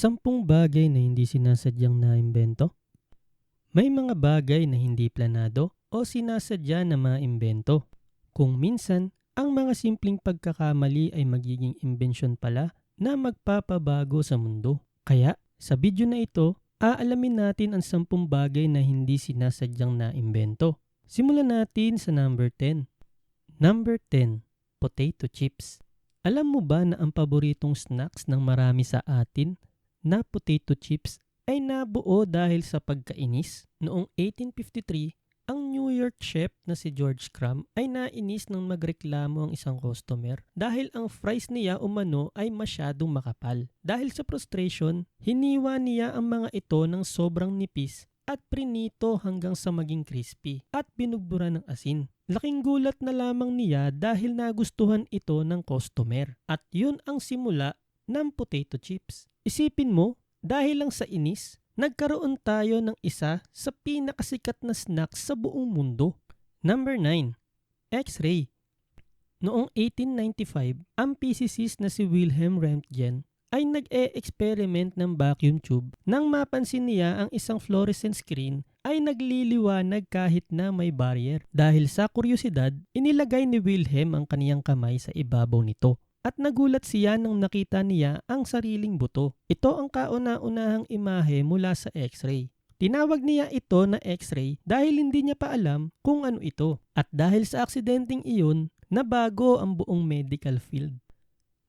Sampung bagay na hindi sinasadyang naimbento? May mga bagay na hindi planado o sinasadya na maimbento. Kung minsan, ang mga simpleng pagkakamali ay magiging imbensyon pala na magpapabago sa mundo. Kaya, sa video na ito, aalamin natin ang sampung bagay na hindi sinasadyang naimbento. Simulan natin sa number 10. Number 10, potato chips. Alam mo ba na ang paboritong snacks ng marami sa atin na potato chips ay nabuo dahil sa pagkainis? Noong 1853, ang New York chef na si George Crumb ay nainis nang magreklamo ang isang customer dahil ang fries niya umano ay masyadong makapal. Dahil sa frustration, hiniwa niya ang mga ito ng sobrang nipis at prinito hanggang sa maging crispy at binugbura ng asin. Laking gulat na lamang niya dahil nagustuhan ito ng customer at yun ang simula ng potato chips. Isipin mo, dahil lang sa inis, nagkaroon tayo ng isa sa pinakasikat na snacks sa buong mundo. Number 9. X-ray. Noong 1895, ang physicist na si Wilhelm Röntgen ay nag-e-experiment ng vacuum tube nang mapansin niya ang isang fluorescent screen ay nagliliwanag kahit na may barrier. Dahil sa kuryosidad, inilagay ni Wilhelm ang kaniyang kamay sa ibabaw nito. At nagulat siya nang nakita niya ang sariling buto. Ito ang kauna-unahang imahe mula sa x-ray. Tinawag niya ito na x-ray dahil hindi niya pa alam kung ano ito. At dahil sa aksidenteng iyon, nabago ang buong medical field.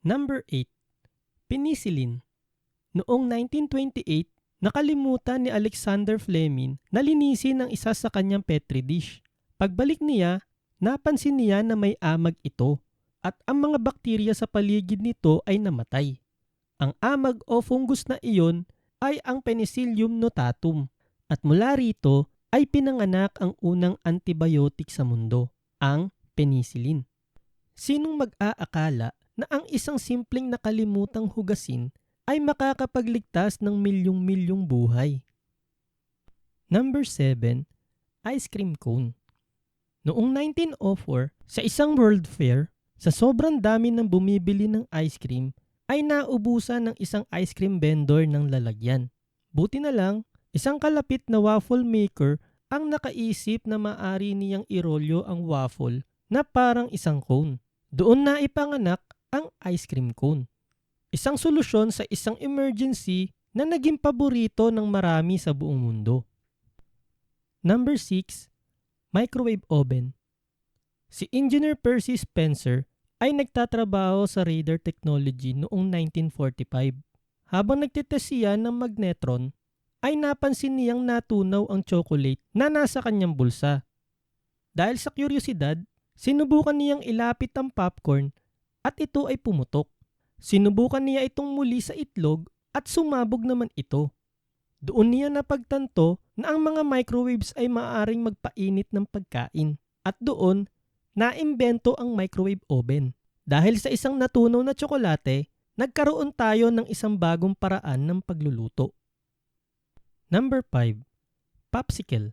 Number 8 penicillin. Noong 1928, nakalimutan ni Alexander Fleming na linisin ang isa sa kanyang petri dish. Pagbalik niya, napansin niya na may amag ito at ang mga bakterya sa paligid nito ay namatay. Ang amag o fungus na iyon ay ang Penicillium notatum at mula rito ay pinanganak ang unang antibiotic sa mundo, ang penicillin. Sinong mag-aakala na ang isang simpleng nakalimutang hugasin ay makakapagligtas ng milyong-milyong buhay. Number 7, ice cream cone. Noong 1904, sa isang World Fair, sa sobrang dami ng bumibili ng ice cream, ay naubusan ng isang ice cream vendor ng lalagyan. Buti na lang, isang kalapit na waffle maker ang nakaisip na maari niyang irolyo ang waffle na parang isang cone. Doon na ipanganak ang ice cream cone. Isang solusyon sa isang emergency na naging paborito ng marami sa buong mundo. Number 6, microwave oven. Si Engineer Percy Spencer ay nagtatrabaho sa radar technology noong 1945. Habang nagtitest siya ng magnetron, ay napansin niyang natunaw ang chocolate na nasa kanyang bulsa. Dahil sa kuryosidad, sinubukan niyang ilapit ang popcorn at ito ay pumutok. Sinubukan niya itong muli sa itlog at sumabog naman ito. Doon niya napagtanto na ang mga microwaves ay maaaring magpainit ng pagkain at doon naimbento ang microwave oven. Dahil sa isang natunaw na tsokolate, nagkaroon tayo ng isang bagong paraan ng pagluluto. Number 5. Popsicle.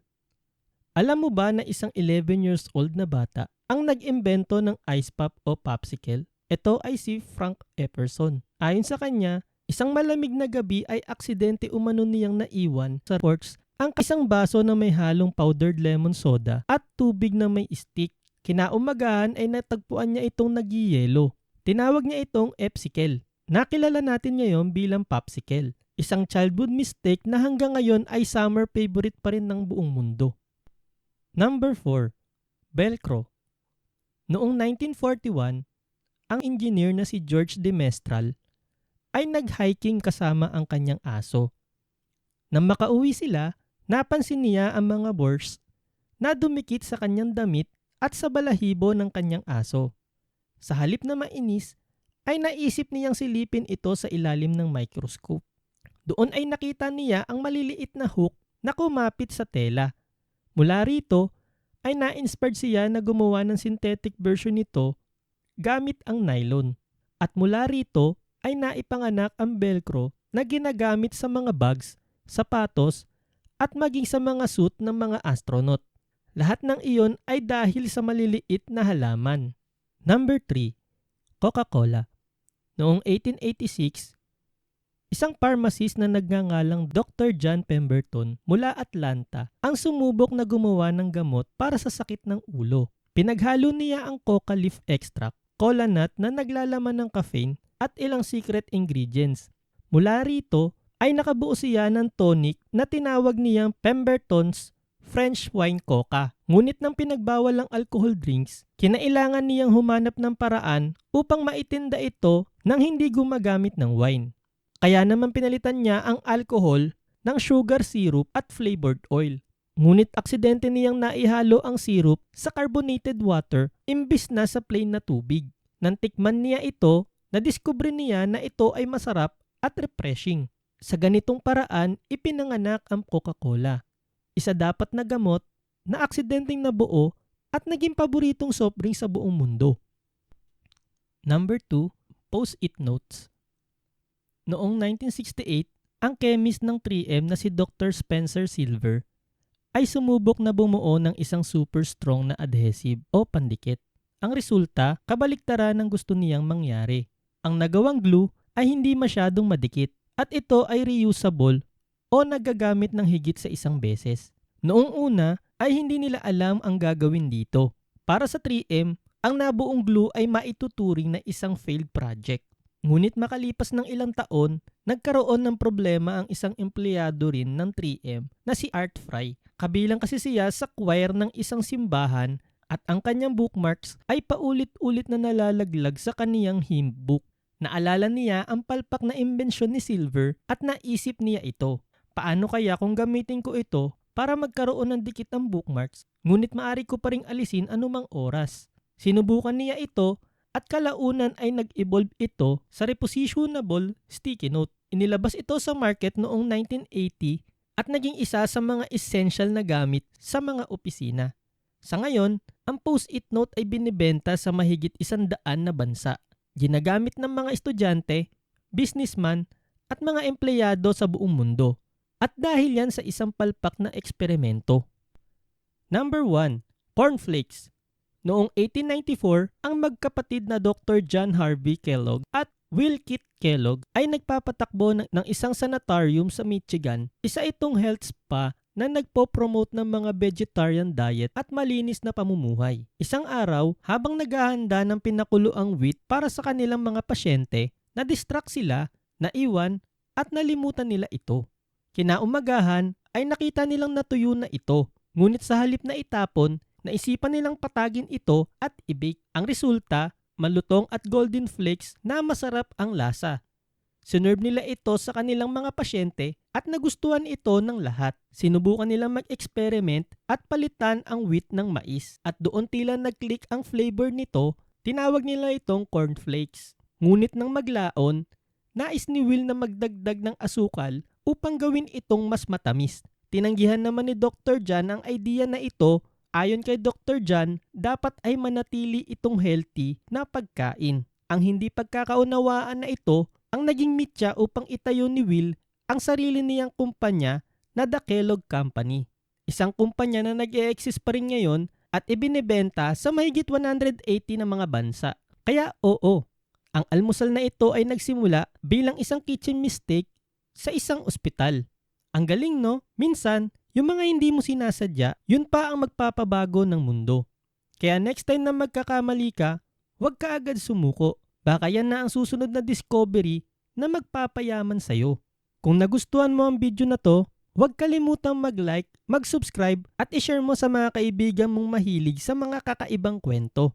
Alam mo ba na isang 11 years old na bata ang nag-imbento ng ice pop o popsicle? Ito ay si Frank Epperson. Ayon sa kanya, isang malamig na gabi ay aksidente umano niyang naiwan sa porch ang isang baso na may halong powdered lemon soda at tubig na may stick. Kinaumagahan ay natagpuan niya itong nagyiyelo. Tinawag niya itong Epsicle. Nakilala natin ngayon bilang Popsicle. Isang childhood mistake na hanggang ngayon ay summer favorite pa rin ng buong mundo. Number 4. Velcro. Noong 1941, ang engineer na si George de Mestral ay nag-hiking kasama ang kanyang aso. Nang makauwi sila, napansin niya ang mga boars na dumikit sa kanyang damit at sa balahibo ng kanyang aso. Sa halip na mainis, ay naisip niyang silipin ito sa ilalim ng microscope. Doon ay nakita niya ang maliliit na hook na kumapit sa tela. Mula rito, ay na-inspired siya na gumawa ng synthetic version nito gamit ang nylon. At mula rito ay naipanganak ang velcro na ginagamit sa mga bags, sapatos, at maging sa mga suit ng mga astronaut. Lahat ng iyon ay dahil sa maliliit na halaman. Number 3. Coca-Cola. Noong 1886, isang pharmacist na nagngangalang Dr. John Pemberton mula Atlanta ang sumubok na gumawa ng gamot para sa sakit ng ulo. Pinaghalo niya ang coca leaf extract, cola nut na naglalaman ng caffeine at ilang secret ingredients. Mula rito ay nakabuo siya ng tonic na tinawag niyang Pemberton's French wine coca. Ngunit nang pinagbawal ang alcohol drinks, kinailangan niyang humanap ng paraan upang maitinda ito nang hindi gumagamit ng wine. Kaya naman pinalitan niya ang alcohol ng sugar syrup at flavored oil. Ngunit aksidente niyang naihalo ang syrup sa carbonated water imbis na sa plain na tubig. Nang tikman niya ito, nadiskubre niya na ito ay masarap at refreshing. Sa ganitong paraan, ipinanganak ang Coca-Cola. Isa dapat na gamot na aksidenteng nabuo at naging paboritong soft drink sa buong mundo. Number 2, Post-it Notes Noong 1968, ang chemist ng 3M na si Dr. Spencer Silver ay sumubok na bumuo ng isang super strong na adhesive o pandikit. Ang resulta, kabaliktaran ng gusto niyang mangyari. Ang nagawang glue ay hindi masyadong madikit at ito ay reusable o nagagamit ng higit sa isang beses. Noong una ay hindi nila alam ang gagawin dito. Para sa 3M, ang nabuong glue ay maituturing na isang failed project. Ngunit makalipas ng ilang taon, nagkaroon ng problema ang isang empleyado rin ng 3M na si Art Fry. Kabilang kasi siya sa choir ng isang simbahan at ang kanyang bookmarks ay paulit-ulit na nalalaglag sa kaniyang hymn book. Naalala niya ang palpak na imbensyon ni Silver at naisip niya ito. Paano kaya kung gamitin ko ito para magkaroon ng dikit ang bookmarks ngunit maari ko pa ring alisin anumang oras. Sinubukan niya ito at kalaunan ay nag-evolve ito sa repositionable sticky note. Inilabas ito sa market noong 1980 at naging isa sa mga essential na gamit sa mga opisina. Sa ngayon, ang post-it note ay binibenta sa mahigit isandaan na bansa. Ginagamit ng mga estudyante, businessman at mga empleyado sa buong mundo. At dahil yan sa isang palpak na eksperimento. Number 1. Cornflakes. Noong 1894, ang magkapatid na Dr. John Harvey Kellogg at Will Kit Kellogg ay nagpapatakbo ng isang sanatorium sa Michigan. Isa itong health spa na nagpo-promote ng mga vegetarian diet at malinis na pamumuhay. Isang araw, habang naghahanda ng pinakuloang wheat para sa kanilang mga pasyente, na-distract sila, naiwan, at nalimutan nila ito. Kinaumagahan ay nakita nilang natuyo na ito, ngunit sa halip na itapon, naisipan nilang patagin ito at i-bake. Ang resulta, malutong at golden flakes na masarap ang lasa. Sinerve nila ito sa kanilang mga pasyente at nagustuhan ito ng lahat. Sinubukan nilang mag-experiment at palitan ang wheat ng mais at doon tila nag-click ang flavor nito, tinawag nila itong cornflakes. Ngunit nang maglaon, nais ni Will na magdagdag ng asukal upang gawin itong mas matamis. Tinanggihan naman ni Dr. John ang idea na ito Ayon kay Dr. John, dapat ay manatili itong healthy na pagkain. Ang hindi pagkakaunawaan na ito ang naging mitya upang itayo ni Will ang sarili niyang kumpanya na The Kellogg Company. Isang kumpanya na nag-e-exist pa rin ngayon at ibinebenta sa mahigit 180 na mga bansa. Kaya oo, ang almusal na ito ay nagsimula bilang isang kitchen mistake sa isang ospital. Ang galing no? Minsan, yung mga hindi mo sinasadya, yun pa ang magpapabago ng mundo. Kaya next time na magkakamali ka, huwag ka agad sumuko. Baka yan na ang susunod na discovery na magpapayaman sa'yo. Kung nagustuhan mo ang video na to, huwag kalimutang mag-like, mag-subscribe at i-share mo sa mga kaibigan mong mahilig sa mga kakaibang kwento.